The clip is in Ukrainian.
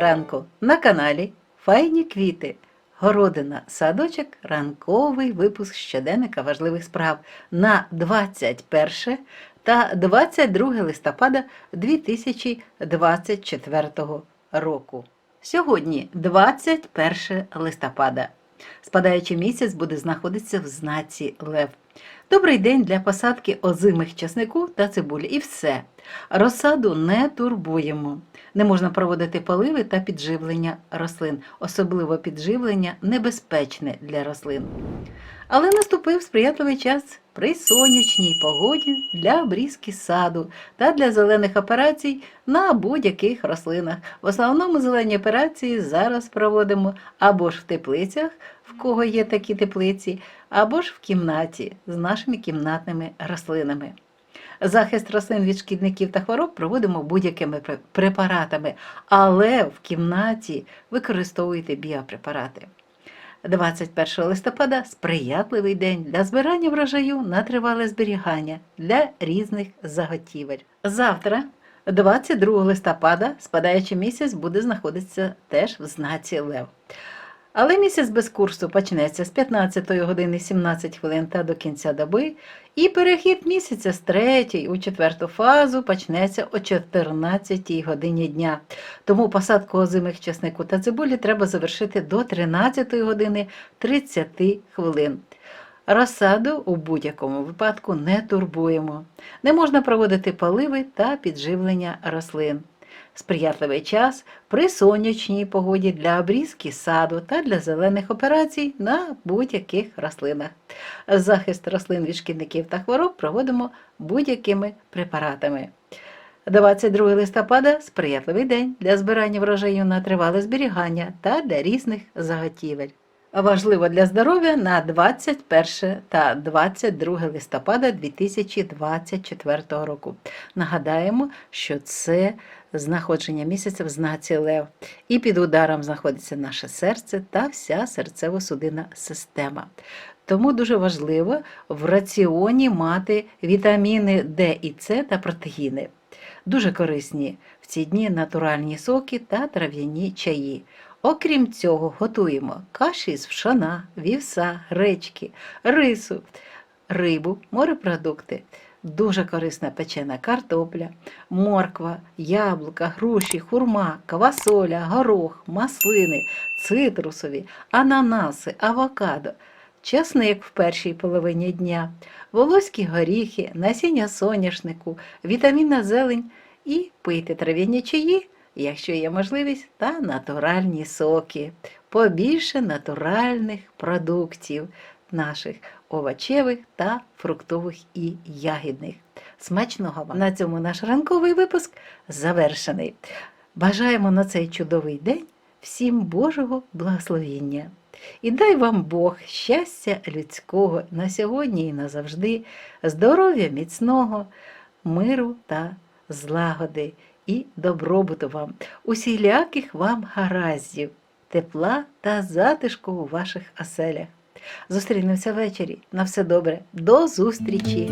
ранку на каналі Файні квіти. Городина, садочок, ранковий випуск щоденника важливих справ на 21 та 22 листопада 2024 року. Сьогодні 21 листопада. Спадаючий місяць буде знаходитися в знаці Лев. Добрий день для посадки озимих часнику та цибулі. І все. Розсаду не турбуємо. Не можна проводити поливи та підживлення рослин, особливо підживлення небезпечне для рослин. Але наступив сприятливий час при сонячній погоді для обрізки саду та для зелених операцій на будь-яких рослинах. В основному зелені операції зараз проводимо або ж в теплицях, в кого є такі теплиці, або ж в кімнаті з нашими кімнатними рослинами. Захист рослин від шкідників та хвороб проводимо будь-якими препаратами, але в кімнаті використовуйте біопрепарати. 21 листопада сприятливий день для збирання врожаю на тривале зберігання для різних заготівель. Завтра, 22 листопада, спадаючий місяць буде знаходитися теж в знаці Лев. Але місяць без курсу почнеться з 15 години 17 хвилин та до кінця доби, і перехід місяця з 3 у четверту фазу почнеться о 14 годині дня. Тому посадку озимих часнику та цибулі треба завершити до 13 години 30 хвилин. Розсаду у будь-якому випадку не турбуємо. Не можна проводити поливи та підживлення рослин. Сприятливий час при сонячній погоді для обрізки саду та для зелених операцій на будь-яких рослинах. Захист рослин від шкідників та хвороб проводимо будь-якими препаратами. 22 листопада сприятливий день для збирання врожаю на тривале зберігання та для різних заготівель. Важливо для здоров'я на 21 та 22 листопада 2024 року. Нагадаємо, що це знаходження місяця в знаці Лев, і під ударом знаходиться наше серце та вся серцево-судинна система. Тому дуже важливо в раціоні мати вітаміни Д і С та протеїни. Дуже корисні в ці дні натуральні соки та трав'яні чаї. Окрім цього, готуємо каші з пшона, вівса, гречки, рису, рибу, морепродукти. Дуже корисна печена картопля, морква, яблука, груші, хурма, квасоля, горох, маслини, цитрусові, ананаси, авокадо, часник в першій половині дня, волоські горіхи, насіння соняшнику, вітамінна зелень і пийте трав'яні чаї, якщо є можливість, та натуральні соки. Побільше натуральних продуктів наших овочевих та фруктових і ягідних. Смачного вам! На цьому наш ранковий випуск завершений. Бажаємо на цей чудовий день всім Божого благословіння. І дай вам Бог щастя людського на сьогодні і назавжди, здоров'я міцного, миру та злагоди і добробуту вам, усіляких вам гараздів, тепла та затишку у ваших оселях. Зустрінемося ввечері. На все добре. До зустрічі!